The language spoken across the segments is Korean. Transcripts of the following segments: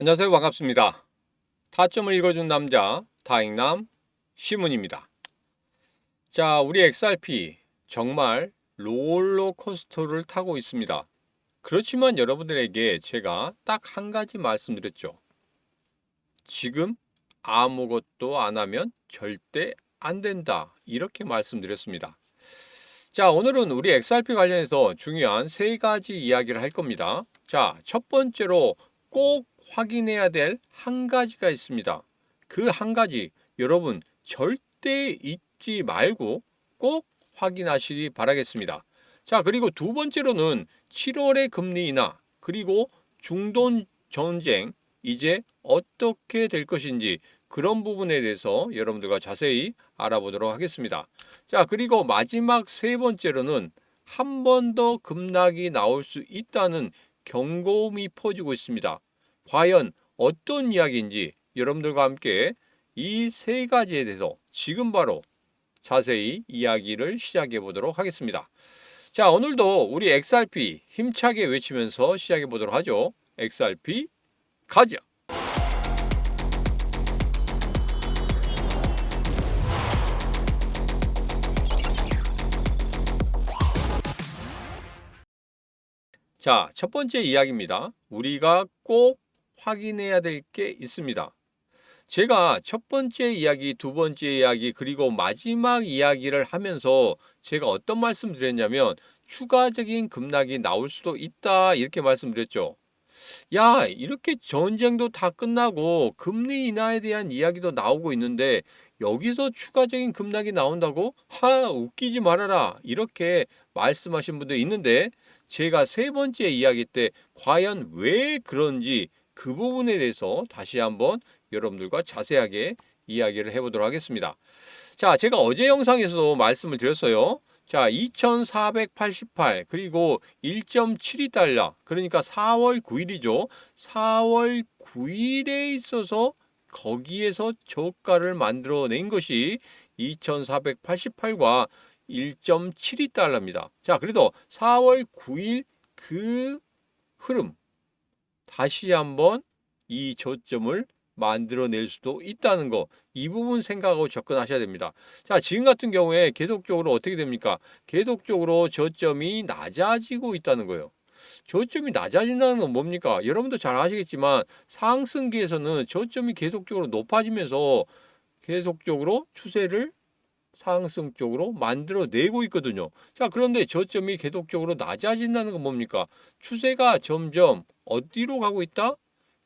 안녕하세요. 반갑습니다. 타점을 읽어준 남자 다익남 시문입니다. 자, 우리 XRP 정말 롤러코스터를 타고 있습니다. 그렇지만 여러분들에게 제가 딱 한 가지 말씀드렸죠. 지금 아무것도 안 하면 절대 안 된다. 이렇게 말씀드렸습니다. 자, 오늘은 우리 XRP 관련해서 중요한 세 가지 이야기를 할 겁니다. 자, 첫 번째로 꼭 확인해야 될 한 가지가 있습니다. 그 한 가지 여러분 절대 잊지 말고 꼭 확인하시기 바라겠습니다. 자, 그리고 두 번째로는 7월의 금리 인하 그리고 중동 전쟁 이제 어떻게 될 것인지 그런 부분에 대해서 여러분들과 자세히 알아보도록 하겠습니다. 자, 그리고 마지막 세 번째로는 한 번 더 급락이 나올 수 있다는 경고음이 퍼지고 있습니다. 과연 어떤 이야기인지 여러분들과 함께 이 세 가지에 대해서 지금 바로 자세히 이야기를 시작해 보도록 하겠습니다. 자, 오늘도 우리 XRP 힘차게 외치면서 시작해 보도록 하죠. XRP 가자. 자, 첫 번째 이야기입니다. 우리가 꼭 확인해야 될 게 있습니다. 제가 첫 번째 이야기, 두 번째 이야기, 그리고 마지막 이야기를 하면서 제가 어떤 말씀 드렸냐면 추가적인 급락이 나올 수도 있다. 이렇게 말씀드렸죠. 야, 이렇게 전쟁도 다 끝나고 금리 인하에 대한 이야기도 나오고 있는데 여기서 추가적인 급락이 나온다고? 하, 웃기지 말아라. 이렇게 말씀하신 분도 있는데 제가 세 번째 이야기 때 과연 왜 그런지 그 부분에 대해서 다시 한번 여러분들과 자세하게 이야기를 해보도록 하겠습니다. 자, 제가 어제 영상에서도 말씀을 드렸어요. 자, 2488 그리고 1.72달러 그러니까 4월 9일이죠. 4월 9일에 있어서 거기에서 저가를 만들어낸 것이 2488과 1.72달러입니다. 자, 그래도 4월 9일 그 흐름 다시 한번 이 저점을 만들어낼 수도 있다는 거. 이 부분 생각하고 접근하셔야 됩니다. 자, 지금 같은 경우에 계속적으로 어떻게 됩니까? 계속적으로 저점이 낮아지고 있다는 거예요. 저점이 낮아진다는 건 뭡니까? 여러분도 잘 아시겠지만 상승기에서는 저점이 계속적으로 높아지면서 계속적으로 추세를 상승 쪽으로 만들어내고 있거든요. 자, 그런데 저점이 계속적으로 낮아진다는 건 뭡니까? 추세가 점점 어디로 가고 있다?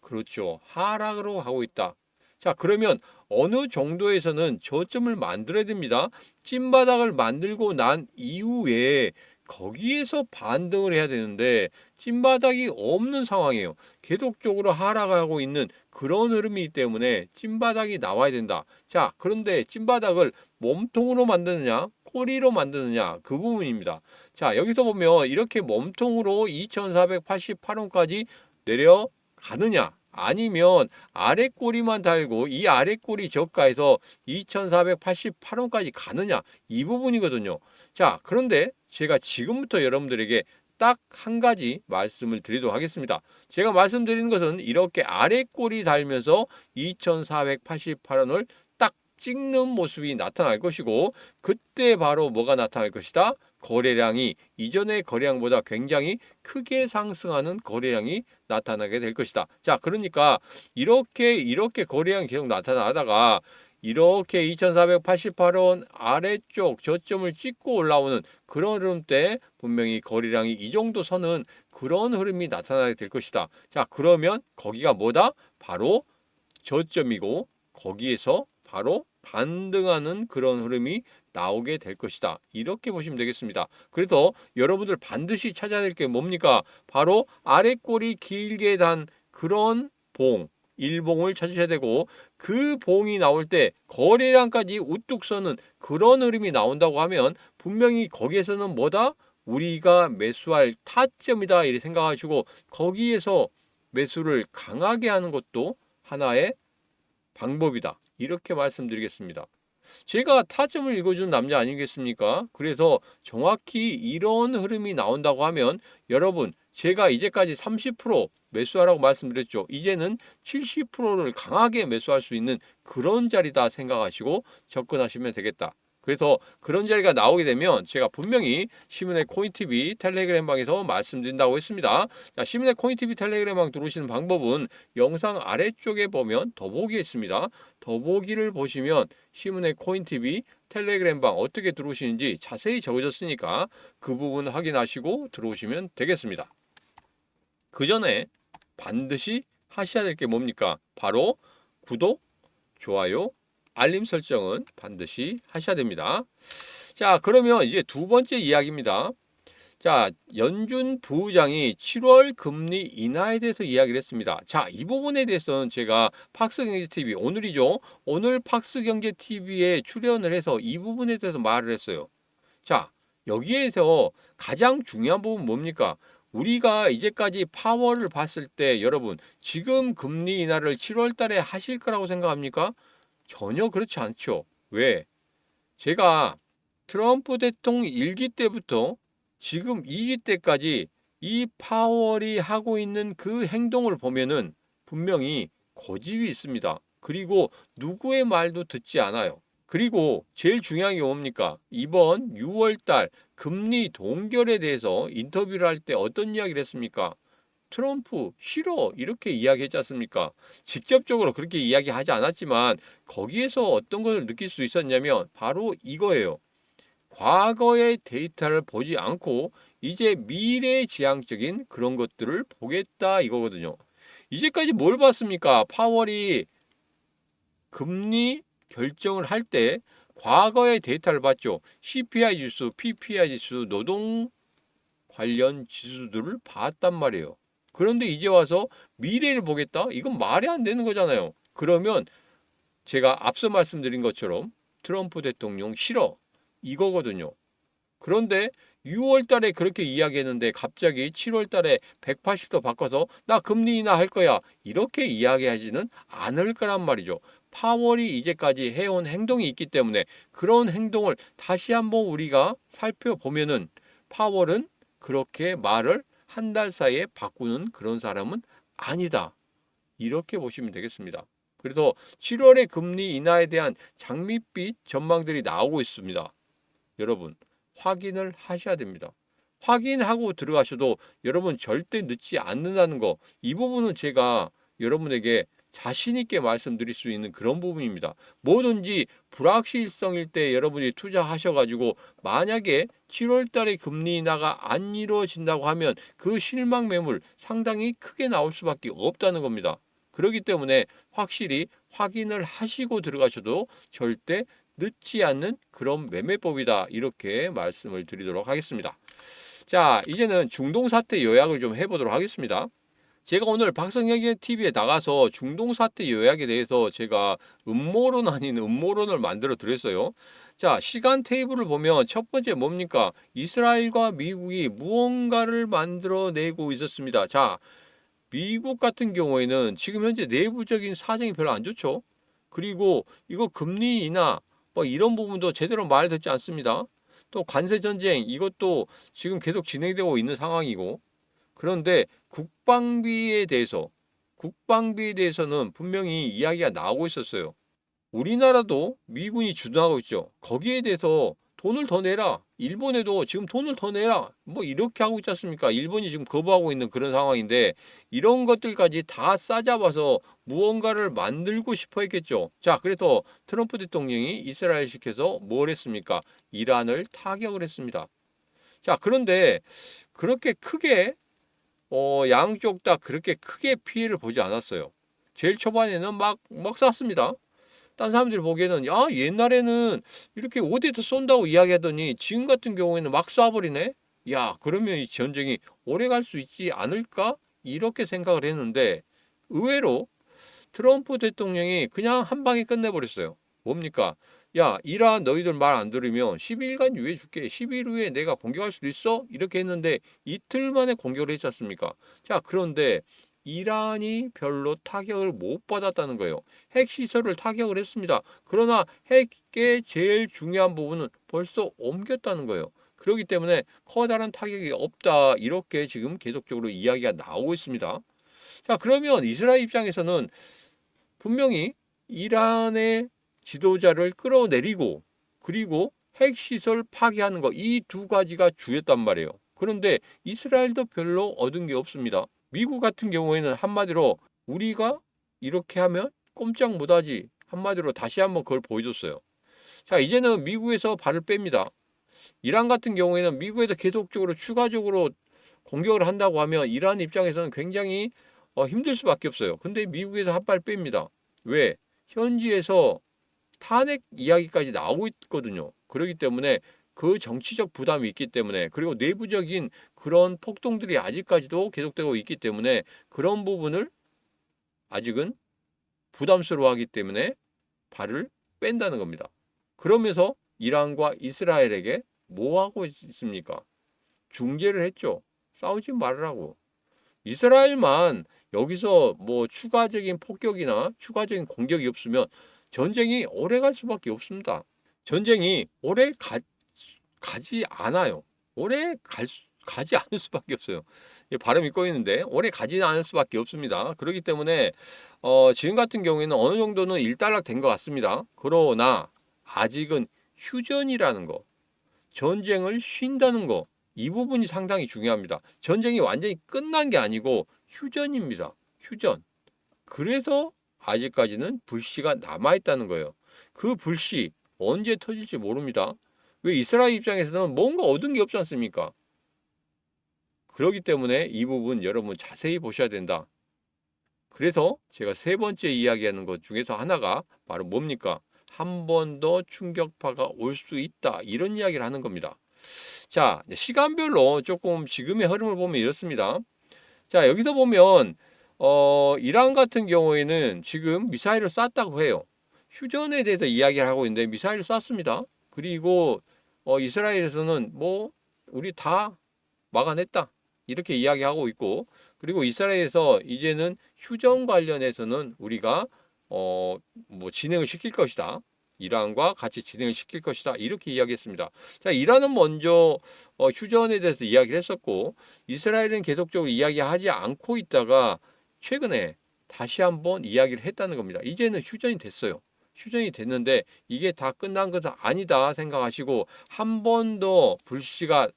그렇죠. 하락으로 가고 있다. 자, 그러면 어느 정도에서는 저점을 만들어야 됩니다. 찐바닥을 만들고 난 이후에 거기에서 반등을 해야 되는데 찐바닥이 없는 상황이에요. 계속적으로 하락하고 있는 그런 흐름이기 때문에 찐바닥이 나와야 된다. 자, 그런데 찐바닥을 몸통으로 만드느냐, 꼬리로 만드느냐 그 부분입니다. 자, 여기서 보면 이렇게 몸통으로 2488원까지 내려가느냐 아니면 아래 꼬리만 달고 이 아래 꼬리 저가에서 2488원까지 가느냐 이 부분이거든요. 자, 그런데 제가 지금부터 여러분들에게 딱 한 가지 말씀을 드리도록 하겠습니다. 제가 말씀드리는 것은 이렇게 아래 꼬리 달면서 2488원을 딱 찍는 모습이 나타날 것이고 그때 바로 뭐가 나타날 것이다? 거래량이 이전의 거래량보다 굉장히 크게 상승하는 거래량이 나타나게 될 것이다. 자, 그러니까 이렇게 이렇게 거래량이 계속 나타나다가 이렇게 2488원 아래쪽 저점을 찍고 올라오는 그런 흐름 때 분명히 거래량이 이 정도 선은 그런 흐름이 나타나게 될 것이다. 자, 그러면 거기가 뭐다? 바로 저점이고 거기에서 바로 반등하는 그런 흐름이 나오게 될 것이다. 이렇게 보시면 되겠습니다. 그래서 여러분들 반드시 찾아야 될 게 뭡니까? 바로 아래 꼬리 길게 단 그런 봉, 일봉을 찾으셔야 되고 그 봉이 나올 때 거래량까지 우뚝 서는 그런 흐름이 나온다고 하면 분명히 거기에서는 뭐다? 우리가 매수할 타점이다 이렇게 생각하시고 거기에서 매수를 강하게 하는 것도 하나의 방법이다. 이렇게 말씀드리겠습니다. 제가 타점을 읽어주는 남자 아니겠습니까? 그래서 정확히 이런 흐름이 나온다고 하면 여러분 제가 이제까지 30% 매수하라고 말씀드렸죠. 이제는 70%를 강하게 매수할 수 있는 그런 자리다 생각하시고 접근하시면 되겠다. 그래서 그런 자리가 나오게 되면 제가 분명히 시문의 코인TV 텔레그램 방에서 말씀드린다고 했습니다. 자, 시문의 코인TV 텔레그램 방 들어오시는 방법은 영상 아래쪽에 보면 더보기 있습니다. 더보기를 보시면 시문의 코인TV 텔레그램 방 어떻게 들어오시는지 자세히 적어졌으니까 그 부분 확인하시고 들어오시면 되겠습니다. 그 전에 반드시 하셔야 될 게 뭡니까? 바로 구독, 좋아요, 알림 설정은 반드시 하셔야 됩니다. 자, 그러면 이제 두 번째 이야기입니다. 자, 연준 부장이 7월 금리 인하에 대해서 이야기를 했습니다. 자, 이 부분에 대해서는 제가 팍스경제TV, 오늘이죠. 오늘 팍스경제TV에 출연을 해서 이 부분에 대해서 말을 했어요. 자, 여기에서 가장 중요한 부분 뭡니까? 우리가 이제까지 파워를 봤을 때 여러분, 지금 금리 인하를 7월 달에 하실 거라고 생각합니까? 전혀 그렇지 않죠. 왜? 제가 트럼프 대통령 일기 때부터 지금 2기 때까지 이 파월이 하고 있는 그 행동을 보면은 분명히 고집이 있습니다. 그리고 누구의 말도 듣지 않아요. 그리고 제일 중요한 게 뭡니까? 이번 6월 달 금리 동결에 대해서 인터뷰를 할 때 어떤 이야기를 했습니까? 트럼프 싫어 이렇게 이야기했지 않습니까? 직접적으로 그렇게 이야기하지 않았지만 거기에서 어떤 것을 느낄 수 있었냐면 바로 이거예요. 과거의 데이터를 보지 않고 이제 미래 지향적인 그런 것들을 보겠다 이거거든요. 이제까지 뭘 봤습니까? 파월이 금리 결정을 할 때 과거의 데이터를 봤죠. CPI 지수, PPI 지수, 노동 관련 지수들을 봤단 말이에요. 그런데 이제 와서 미래를 보겠다? 이건 말이 안 되는 거잖아요. 그러면 제가 앞서 말씀드린 것처럼 트럼프 대통령 싫어. 이거거든요. 그런데 6월 달에 그렇게 이야기했는데 갑자기 7월 달에 180도 바꿔서 나 금리 인하 할 거야. 이렇게 이야기하지는 않을 거란 말이죠. 파월이 이제까지 해온 행동이 있기 때문에 그런 행동을 다시 한번 우리가 살펴보면은 파월은 그렇게 말을 한 달 사이에 바꾸는 그런 사람은 아니다. 이렇게 보시면 되겠습니다. 그래서 7월의 금리 인하에 대한 장밋빛 전망들이 나오고 있습니다. 여러분 확인을 하셔야 됩니다. 확인하고 들어가셔도 여러분 절대 늦지 않는다는 거 이 부분은 제가 여러분에게 자신 있게 말씀드릴 수 있는 그런 부분입니다. 뭐든지 불확실성일 때 여러분이 투자하셔 가지고 만약에 7월 달에 금리 인하가 안 이루어진다고 하면 그 실망 매물 상당히 크게 나올 수밖에 없다는 겁니다. 그렇기 때문에 확실히 확인을 하시고 들어가셔도 절대 늦지 않는 그런 매매법이다. 이렇게 말씀을 드리도록 하겠습니다. 자, 이제는 중동 사태 요약을 좀 해보도록 하겠습니다. 제가 오늘 박성혁의 TV에 나가서 중동 사태 요약에 대해서 제가 음모론 아닌 음모론을 만들어 드렸어요. 자, 시간 테이블을 보면 첫 번째 뭡니까? 이스라엘과 미국이 무언가를 만들어 내고 있었습니다. 자, 미국 같은 경우에는 지금 현재 내부적인 사정이 별로 안 좋죠. 그리고 이거 금리 인하 뭐 이런 부분도 제대로 말 듣지 않습니다. 또 관세 전쟁 이것도 지금 계속 진행되고 있는 상황이고 그런데 국방비에 대해서 국방비에 대해서는 분명히 이야기가 나오고 있었어요. 우리나라도 미군이 주도하고 있죠. 거기에 대해서 돈을 더 내라. 일본에도 지금 돈을 더 내라. 뭐 이렇게 하고 있지 않습니까? 일본이 지금 거부하고 있는 그런 상황인데 이런 것들까지 다 싸잡아서 무언가를 만들고 싶어 했겠죠. 자, 그래서 트럼프 대통령이 이스라엘식해서 뭘 했습니까? 이란을 타격을 했습니다. 자, 그런데 그렇게 크게 어, 양쪽 다 그렇게 크게 피해를 보지 않았어요. 제일 초반에는 막, 막 쐈습니다. 딴 사람들이 보기에는, 야, 옛날에는 이렇게 어디에서 쏜다고 이야기하더니 지금 같은 경우에는 막 쏴버리네? 야, 그러면 이 전쟁이 오래 갈 수 있지 않을까? 이렇게 생각을 했는데, 의외로 트럼프 대통령이 그냥 한 방에 끝내버렸어요. 뭡니까? 야, 이란 너희들 말 안 들으면 12일간 유예 줄게. 12일 후에 내가 공격할 수도 있어? 이렇게 했는데 이틀 만에 공격을 했지 않습니까? 자, 그런데 이란이 별로 타격을 못 받았다는 거예요. 핵시설을 타격을 했습니다. 그러나 핵의 제일 중요한 부분은 벌써 옮겼다는 거예요. 그렇기 때문에 커다란 타격이 없다. 이렇게 지금 계속적으로 이야기가 나오고 있습니다. 자, 그러면 이스라엘 입장에서는 분명히 이란의 지도자를 끌어내리고 그리고 핵시설 파괴하는 거 이 두 가지가 주였단 말이에요. 그런데 이스라엘도 별로 얻은 게 없습니다. 미국 같은 경우에는 한마디로 우리가 이렇게 하면 꼼짝 못하지 한마디로 다시 한번 그걸 보여줬어요. 자 이제는 미국에서 발을 뺍니다. 이란 같은 경우에는 미국에서 계속적으로 추가적으로 공격을 한다고 하면 이란 입장에서는 굉장히 어, 힘들 수밖에 없어요. 근데 미국에서 한 발 뺍니다. 왜? 현지에서 탄핵 이야기까지 나오고 있거든요. 그렇기 때문에 그 정치적 부담이 있기 때문에 그리고 내부적인 그런 폭동들이 아직까지도 계속되고 있기 때문에 그런 부분을 아직은 부담스러워하기 때문에 발을 뺀다는 겁니다. 그러면서 이란과 이스라엘에게 뭐 하고 있습니까? 중재를 했죠. 싸우지 말라고. 이스라엘만 여기서 뭐 추가적인 폭격이나 추가적인 공격이 없으면 전쟁이 오래 갈 수밖에 없습니다. 전쟁이 오래 가, 가지 않아요. 오래 갈 수, 가지 않을 수밖에 없어요. 발음이 꼬이는데 오래 가지 않을 수밖에 없습니다. 그렇기 때문에 어, 지금 같은 경우에는 어느 정도는 일단락된 것 같습니다. 그러나 아직은 휴전이라는 거, 전쟁을 쉰다는 거, 이 부분이 상당히 중요합니다. 전쟁이 완전히 끝난 게 아니고 휴전입니다. 휴전. 그래서 아직까지는 불씨가 남아있다는 거예요. 그 불씨 언제 터질지 모릅니다. 왜 이스라엘 입장에서는 뭔가 얻은 게 없지 않습니까? 그렇기 때문에 이 부분 여러분 자세히 보셔야 된다. 그래서 제가 세 번째 이야기하는 것 중에서 하나가 바로 뭡니까? 한 번 더 충격파가 올 수 있다. 이런 이야기를 하는 겁니다. 자, 시간별로 조금 지금의 흐름을 보면 이렇습니다. 자, 여기서 보면 어, 이란 같은 경우에는 지금 미사일을 쐈다고 해요. 휴전에 대해서 이야기를 하고 있는데 미사일을 쐈습니다. 그리고 어, 이스라엘에서는 뭐 우리 다 막아냈다. 이렇게 이야기하고 있고 그리고 이스라엘에서 이제는 휴전 관련해서는 우리가 어, 뭐 진행을 시킬 것이다. 이란과 같이 진행을 시킬 것이다. 이렇게 이야기했습니다. 자, 이란은 먼저 어, 휴전에 대해서 이야기를 했었고 이스라엘은 계속적으로 이야기하지 않고 있다가 최근에 다시 한번 이야기를 했다는 겁니다. 이제는 휴전이 됐어요. 휴전이 됐는데 이게 다 끝난 것은 아니다 생각하시고 한 번 더 불씨가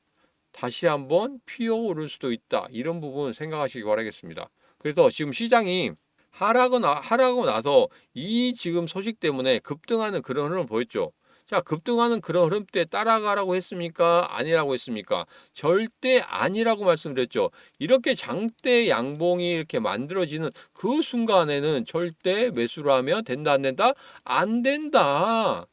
다시 한번 피어오를 수도 있다. 이런 부분 생각하시기 바라겠습니다. 그래서 지금 시장이 하락은 하락하고 나서 이 지금 소식 때문에 급등하는 그런 흐름을 보였죠. 자, 급등하는 그런 흐름 때 따라가라고 했습니까? 아니라고 했습니까? 절대 아니라고 말씀드렸죠. 이렇게 장대 양봉이 이렇게 만들어지는 그 순간에는 절대 매수를 하면 된다, 안 된다? 안 된다.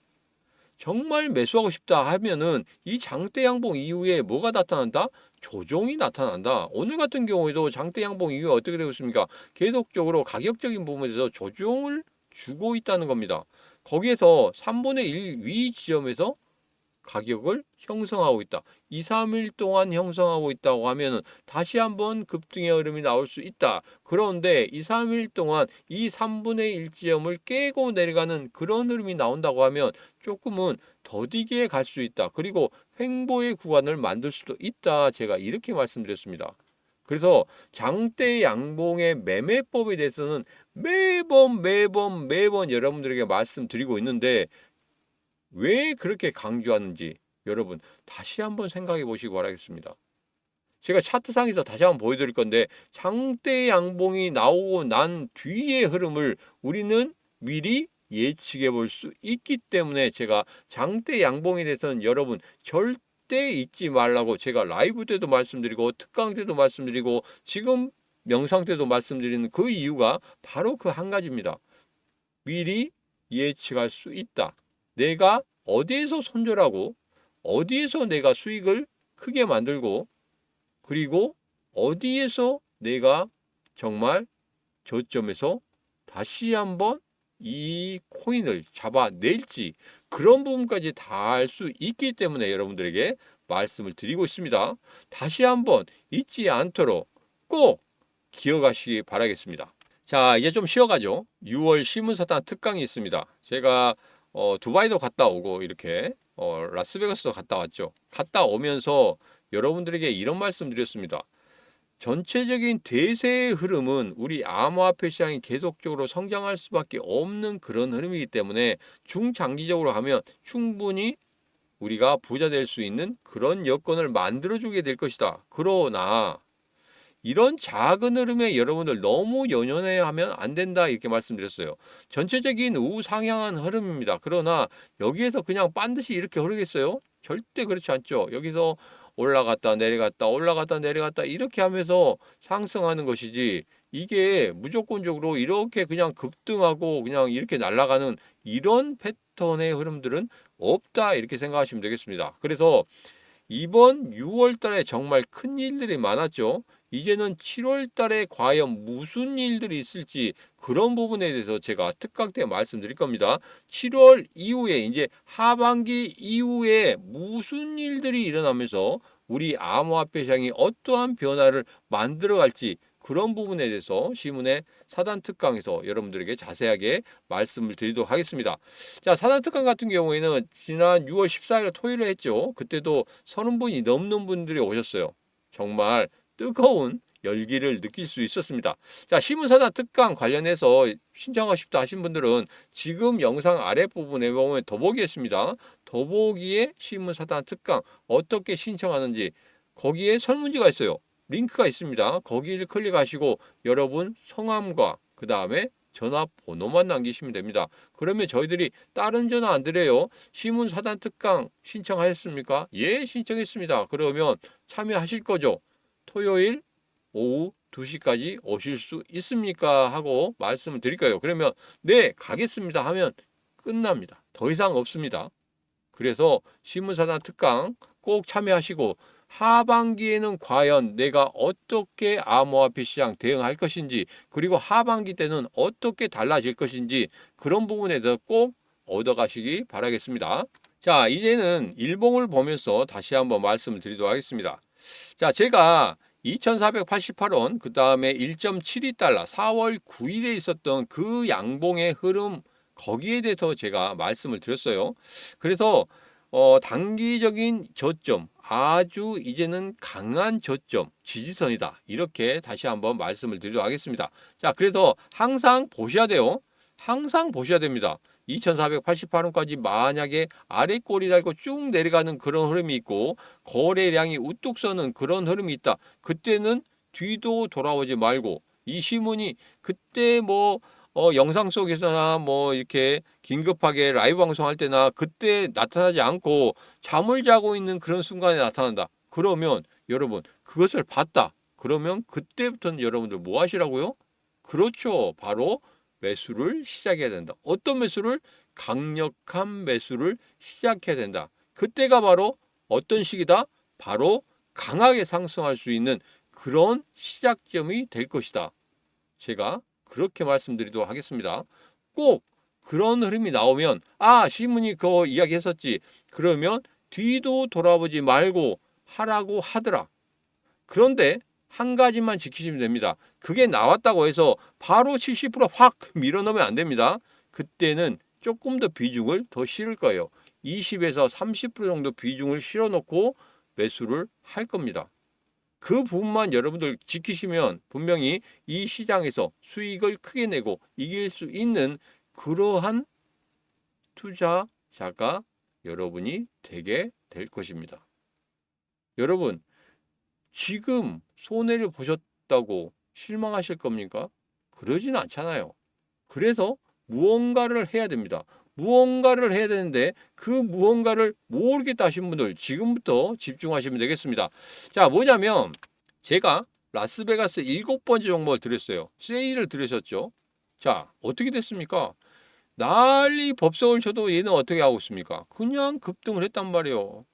정말 매수하고 싶다 하면은 이 장대 양봉 이후에 뭐가 나타난다? 조정이 나타난다. 오늘 같은 경우에도 장대 양봉 이후에 어떻게 되고 있습니까? 계속적으로 가격적인 부분에서 조정을 주고 있다는 겁니다. 거기에서 3분의 1 위 지점에서 가격을 형성하고 있다. 2, 3일 동안 형성하고 있다고 하면은 다시 한번 급등의 흐름이 나올 수 있다. 그런데 2, 3일 동안 이 3분의 1 지점을 깨고 내려가는 그런 흐름이 나온다고 하면 조금은 더디게 갈 수 있다. 그리고 횡보의 구간을 만들 수도 있다. 제가 이렇게 말씀드렸습니다. 그래서 장대 양봉의 매매법에 대해서는 매번 매번 매번 여러분들에게 말씀드리고 있는데 왜 그렇게 강조하는지 여러분 다시 한번 생각해 보시기 바라겠습니다. 제가 차트상에서 다시 한번 보여드릴 건데 장대 양봉이 나오고 난 뒤의 흐름을 우리는 미리 예측해 볼 수 있기 때문에 제가 장대 양봉에 대해서는 여러분 절대 절대 잊지 말라고 제가 라이브 때도 말씀드리고 특강 때도 말씀드리고 지금 명상 때도 말씀드리는 그 이유가 바로 그 한 가지입니다. 미리 예측할 수 있다. 내가 어디에서 손절하고 어디에서 내가 수익을 크게 만들고 그리고 어디에서 내가 정말 저점에서 다시 한번 이 코인을 잡아낼지 그런 부분까지 다 알 수 있기 때문에 여러분들에게 말씀을 드리고 있습니다. 다시 한번 잊지 않도록 꼭 기억하시기 바라겠습니다. 자, 이제 좀 쉬어가죠. 6월 신문사단 특강이 있습니다. 제가 어, 두바이도 갔다 오고 이렇게 어, 라스베가스도 갔다 왔죠. 갔다 오면서 여러분들에게 이런 말씀 드렸습니다. 전체적인 대세의 흐름은 우리 암호화폐 시장이 계속적으로 성장할 수밖에 없는 그런 흐름이기 때문에 중장기적으로 하면 충분히 우리가 부자 될 수 있는 그런 여건을 만들어주게 될 것이다. 그러나 이런 작은 흐름에 여러분들 너무 연연해 하면 안 된다 이렇게 말씀드렸어요. 전체적인 우상향한 흐름입니다. 그러나 여기에서 그냥 반드시 이렇게 흐르겠어요? 절대 그렇지 않죠. 여기서 올라갔다 내려갔다 올라갔다 내려갔다 이렇게 하면서 상승하는 것이지 이게 무조건적으로 이렇게 그냥 급등하고 그냥 이렇게 날아가는 이런 패턴의 흐름들은 없다 이렇게 생각하시면 되겠습니다. 그래서 이번 6월 달에 정말 큰 일들이 많았죠. 이제는 7월 달에 과연 무슨 일들이 있을지 그런 부분에 대해서 제가 특강 때 말씀드릴 겁니다. 7월 이후에 이제 하반기 이후에 무슨 일들이 일어나면서 우리 암호화폐 시장이 어떠한 변화를 만들어 갈지 그런 부분에 대해서 시문의 사단 특강에서 여러분들에게 자세하게 말씀을 드리도록 하겠습니다. 자, 사단 특강 같은 경우에는 지난 6월 14일 토요일에 했죠. 그때도 30분이 넘는 분들이 오셨어요. 정말 뜨거운 열기를 느낄 수 있었습니다. 자, 시문사단 특강 관련해서 신청하고 싶다 하신 분들은 지금 영상 아랫부분에 보면 더보기 있습니다. 더보기에 시문사단 특강 어떻게 신청하는지 거기에 설문지가 있어요. 링크가 있습니다. 거기를 클릭하시고 여러분 성함과 그 다음에 전화번호만 남기시면 됩니다. 그러면 저희들이 다른 전화 안 드려요. 시문 사단 특강 신청하셨습니까? 예, 신청했습니다. 그러면 참여하실 거죠? 토요일 오후 2시까지 오실 수 있습니까? 하고 말씀을 드릴까요? 그러면 네, 가겠습니다 하면 끝납니다. 더 이상 없습니다. 그래서 신문사단 특강 꼭 참여하시고 하반기에는 과연 내가 어떻게 암호화폐 시장 대응할 것인지 그리고 하반기 때는 어떻게 달라질 것인지 그런 부분에 대해서 꼭 얻어가시기 바라겠습니다. 자, 이제는 일봉을 보면서 다시 한번 말씀을 드리도록 하겠습니다. 자, 제가 2488원, 그 다음에 1.72달러, 4월 9일에 있었던 그 양봉의 흐름, 거기에 대해서 제가 말씀을 드렸어요. 그래서 어, 단기적인 저점, 아주 이제는 강한 저점, 지지선이다. 이렇게 다시 한번 말씀을 드리도록 하겠습니다. 자, 그래서 항상 보셔야 돼요. 항상 보셔야 됩니다. 2488원까지 만약에 아래 꼬리 달고 쭉 내려가는 그런 흐름이 있고 거래량이 우뚝 서는 그런 흐름이 있다. 그때는 뒤도 돌아오지 말고 이 시문이 그때 뭐 어, 영상 속에서나 뭐 이렇게 긴급하게 라이브 방송할 때나 그때 나타나지 않고 잠을 자고 있는 그런 순간에 나타난다. 그러면 여러분 그것을 봤다. 그러면 그때부터는 여러분들 뭐 하시라고요? 그렇죠. 바로 매수를 시작해야 된다. 어떤 매수를? 강력한 매수를 시작해야 된다. 그때가 바로 어떤 시기다? 바로 강하게 상승할 수 있는 그런 시작점이 될 것이다. 제가 그렇게 말씀드리도록 하겠습니다. 꼭 그런 흐름이 나오면 아 시문이 그거 이야기했었지. 그러면 뒤도 돌아보지 말고 하라고 하더라. 그런데 한 가지만 지키시면 됩니다. 그게 나왔다고 해서 바로 70%확 밀어넣으면 안 됩니다. 그때는 조금 더 비중을 더 실을 거예요. 20에서 30% 정도 비중을 실어놓고 매수를 할 겁니다. 그 부분만 여러분들 지키시면 분명히 이 시장에서 수익을 크게 내고 이길 수 있는 그러한 투자자가 여러분이 되게 될 것입니다. 여러분, 지금 손해를 보셨다고 실망하실 겁니까? 그러진 않잖아요. 그래서 무언가를 해야 됩니다. 무언가를 해야 되는데 그 무언가를 모르겠다 하신 분들 지금부터 집중하시면 되겠습니다. 자, 뭐냐면 제가 라스베가스 일곱 번째 종목을 드렸어요. 세일을 들으셨죠? 자, 어떻게 됐습니까? 난리 법석을 쳐도 얘는 어떻게 하고 있습니까? 그냥 급등을 했단 말이에요.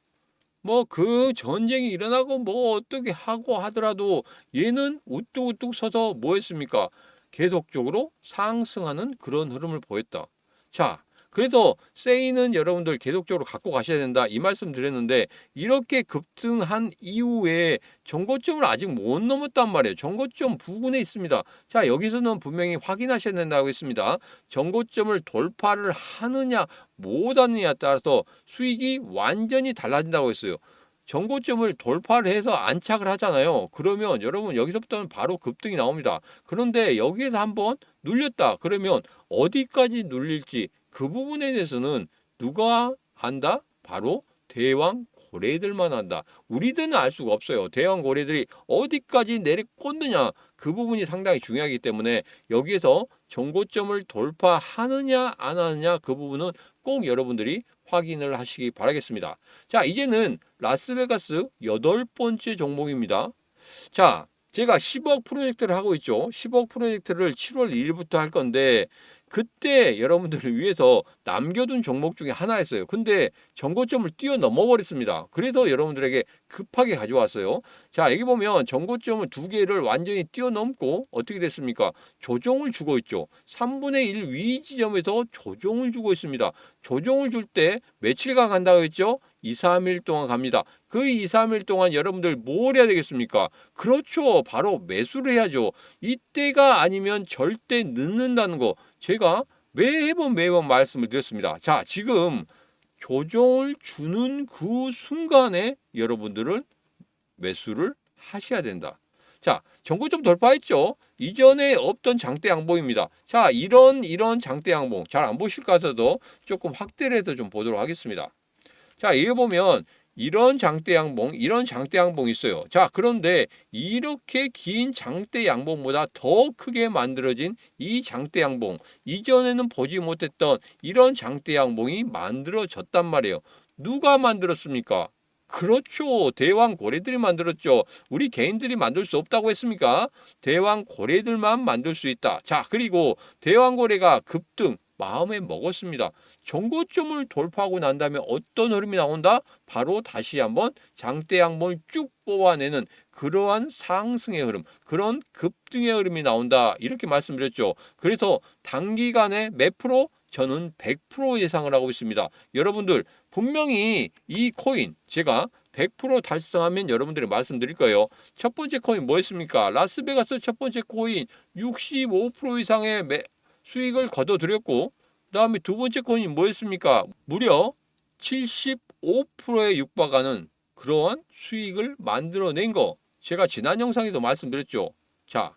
뭐 그 전쟁이 일어나고 뭐 어떻게 하고 하더라도 얘는 우뚝우뚝 서서 뭐 했습니까? 계속적으로 상승하는 그런 흐름을 보였다. 자, 그래서 세이는 여러분들 계속적으로 갖고 가셔야 된다 이 말씀 드렸는데 이렇게 급등한 이후에 정고점을 아직 못 넘었단 말이에요. 정고점 부근에 있습니다. 자 여기서는 분명히 확인하셔야 된다고 했습니다. 정고점을 돌파를 하느냐 못하느냐에 따라서 수익이 완전히 달라진다고 했어요. 정고점을 돌파를 해서 안착을 하잖아요. 그러면 여러분 여기서부터는 바로 급등이 나옵니다. 그런데 여기에서 한번 눌렸다. 그러면 어디까지 눌릴지 그 부분에 대해서는 누가 안다? 바로 대왕 고래들만 한다. 우리들은 알 수가 없어요. 대왕 고래들이 어디까지 내리꽂느냐 그 부분이 상당히 중요하기 때문에 여기에서 정고점을 돌파하느냐 안 하느냐 그 부분은 꼭 여러분들이 확인을 하시기 바라겠습니다. 자 이제는 라스베가스 여덟 번째 종목입니다. 자 제가 10억 프로젝트를 하고 있죠. 10억 프로젝트를 7월 2일부터 할 건데 그때 여러분들을 위해서 남겨둔 종목 중에 하나였어요. 근데 정고점을 뛰어넘어 버렸습니다. 그래서 여러분들에게 급하게 가져왔어요. 자, 여기 보면 정고점을 두 개를 완전히 뛰어넘고 어떻게 됐습니까? 조정을 주고 있죠. 3분의 1 위 지점에서 조정을 주고 있습니다. 조정을 줄 때 며칠간 간다고 했죠? 2, 3일 동안 갑니다. 그 2, 3일 동안 여러분들 뭘 해야 되겠습니까? 그렇죠. 바로 매수를 해야죠. 이때가 아니면 절대 늦는다는 거 제가 매번 매번 말씀을 드렸습니다. 자, 지금 조정을 주는 그 순간에 여러분들은 매수를 하셔야 된다. 자, 정고점 돌파했죠. 이전에 없던 장대 양봉입니다. 자, 이런 이런 장대 양봉 잘 안 보실 것 같아도 조금 확대를 해서 좀 보도록 하겠습니다. 자, 여기 보면 이런 장대 양봉, 이런 장대 양봉이 있어요. 자, 그런데 이렇게 긴 장대 양봉보다 더 크게 만들어진 이 장대 양봉, 이전에는 보지 못했던 이런 장대 양봉이 만들어졌단 말이에요. 누가 만들었습니까? 그렇죠. 대왕 고래들이 만들었죠. 우리 개인들이 만들 수 없다고 했습니까? 대왕 고래들만 만들 수 있다. 자, 그리고 대왕 고래가 급등 마음에 먹었습니다. 정고점을 돌파하고 난 다음에 어떤 흐름이 나온다? 바로 다시 한번 장대 양봉을 쭉 뽑아내는 그러한 상승의 흐름, 그런 급등의 흐름이 나온다. 이렇게 말씀드렸죠. 그래서 단기간에 몇 프로? 저는 100% 예상을 하고 있습니다. 여러분들 분명히 이 코인 제가 100% 달성하면 여러분들이 말씀드릴 거예요. 첫 번째 코인 뭐였습니까? 라스베가스 첫 번째 코인 65% 이상의 매, 수익을 거둬들였고 그다음에 두 번째 코인이 뭐였습니까? 무려 75%에 육박하는 그러한 수익을 만들어낸 거 제가 지난 영상에도 말씀드렸죠. 자,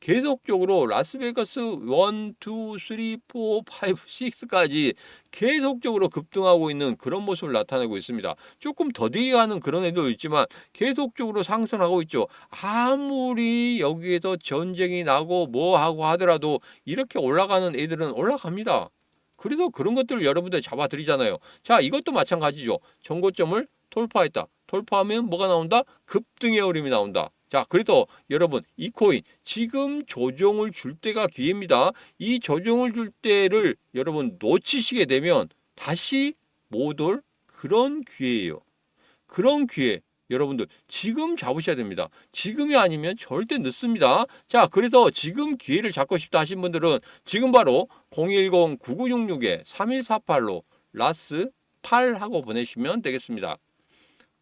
계속적으로 라스베가스 1, 2, 3, 4, 5, 6까지 계속적으로 급등하고 있는 그런 모습을 나타내고 있습니다. 조금 더디게 가는 그런 애도 있지만 계속적으로 상승하고 있죠. 아무리 여기에서 전쟁이 나고 뭐 하고 하더라도 이렇게 올라가는 애들은 올라갑니다. 그래서 그런 것들을 여러분들 잡아드리잖아요. 자, 이것도 마찬가지죠. 정고점을 돌파했다. 돌파하면 뭐가 나온다? 급등의 흐름이 나온다. 자, 그래서 여러분 이 코인 지금 조정을 줄 때가 기회입니다. 이 조정을 줄 때를 여러분 놓치시게 되면 다시 못 올 그런 기회예요. 그런 기회 여러분들 지금 잡으셔야 됩니다. 지금이 아니면 절대 늦습니다. 자, 그래서 지금 기회를 잡고 싶다 하신 분들은 지금 바로 010-9966에 3148로 라스 8 하고 보내시면 되겠습니다.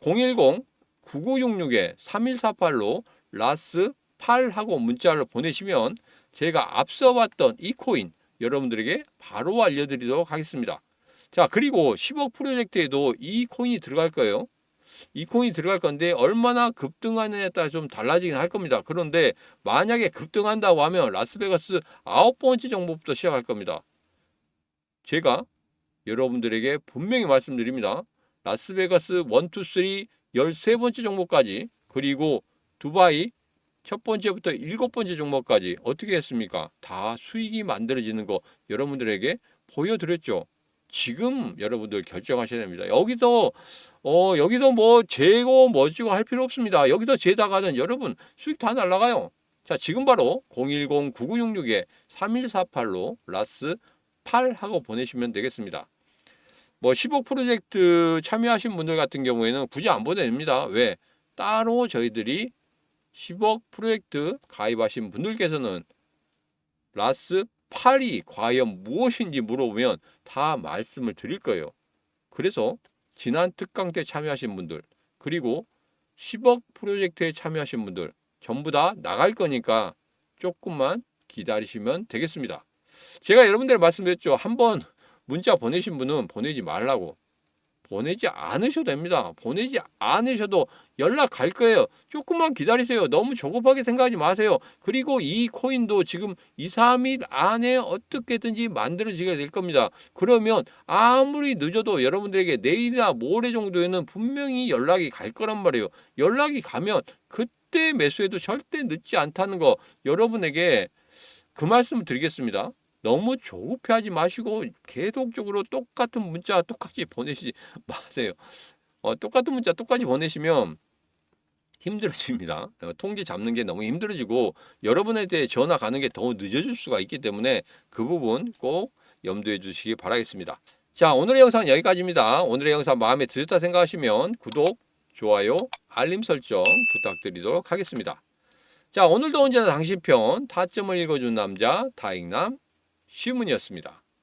010 9966에 3148로 라스 8 하고 문자를 보내시면 제가 앞서 봤던 이 코인 여러분들에게 바로 알려드리도록 하겠습니다. 자, 그리고 10억 프로젝트에도 이 코인이 들어갈 거예요. 이 코인이 들어갈 건데 얼마나 급등하느냐에 따라 좀 달라지긴 할 겁니다. 그런데 만약에 급등한다고 하면 라스베가스 아홉 번째 정보부터 시작할 겁니다. 제가 여러분들에게 분명히 말씀드립니다. 라스베가스 1, 2, 3 13번째 종목까지 그리고 두바이 첫 번째부터 일곱 번째 종목까지 어떻게 했습니까? 다 수익이 만들어지는 거 여러분들에게 보여드렸죠. 지금 여러분들 결정하셔야 됩니다. 여기서 어 여기서 뭐 재고 뭐지고 할 필요 없습니다. 여기서 재다가는 여러분 수익 다 날라가요. 자 지금 바로 010-9966에 3148로 라스 8 하고 보내시면 되겠습니다. 뭐 10억 프로젝트 참여하신 분들 같은 경우에는 굳이 안 보내됩니다. 왜? 따로 저희들이 10억 프로젝트 가입하신 분들께서는 라스 8이 과연 무엇인지 물어보면 다 말씀을 드릴 거예요. 그래서 지난 특강 때 참여하신 분들 그리고 10억 프로젝트에 참여하신 분들 전부 다 나갈 거니까 조금만 기다리시면 되겠습니다. 제가 여러분들 말씀드렸죠. 한번 문자 보내신 분은 보내지 말라고. 보내지 않으셔도 됩니다. 보내지 않으셔도 연락 갈 거예요. 조금만 기다리세요. 너무 조급하게 생각하지 마세요. 그리고 이 코인도 지금 2, 3일 안에 어떻게든지 만들어지게 될 겁니다. 그러면 아무리 늦어도 여러분들에게 내일이나 모레 정도에는 분명히 연락이 갈 거란 말이에요. 연락이 가면 그때 매수해도 절대 늦지 않다는 거 여러분에게 그 말씀을 드리겠습니다. 너무 조급해하지 마시고 계속적으로 똑같은 문자 똑같이 보내시지 마세요. 어, 똑같은 문자 똑같이 보내시면 힘들어집니다. 어, 통제 잡는 게 너무 힘들어지고 여러분한테 전화 가는 게 더 늦어질 수가 있기 때문에 그 부분 꼭 염두해 주시기 바라겠습니다. 자, 오늘의 영상은 여기까지입니다. 오늘의 영상 마음에 들었다 생각하시면 구독, 좋아요, 알림 설정 부탁드리도록 하겠습니다. 자, 오늘도 언제나 당신 편 타점을 읽어준 남자 다익남 시문이었습니다.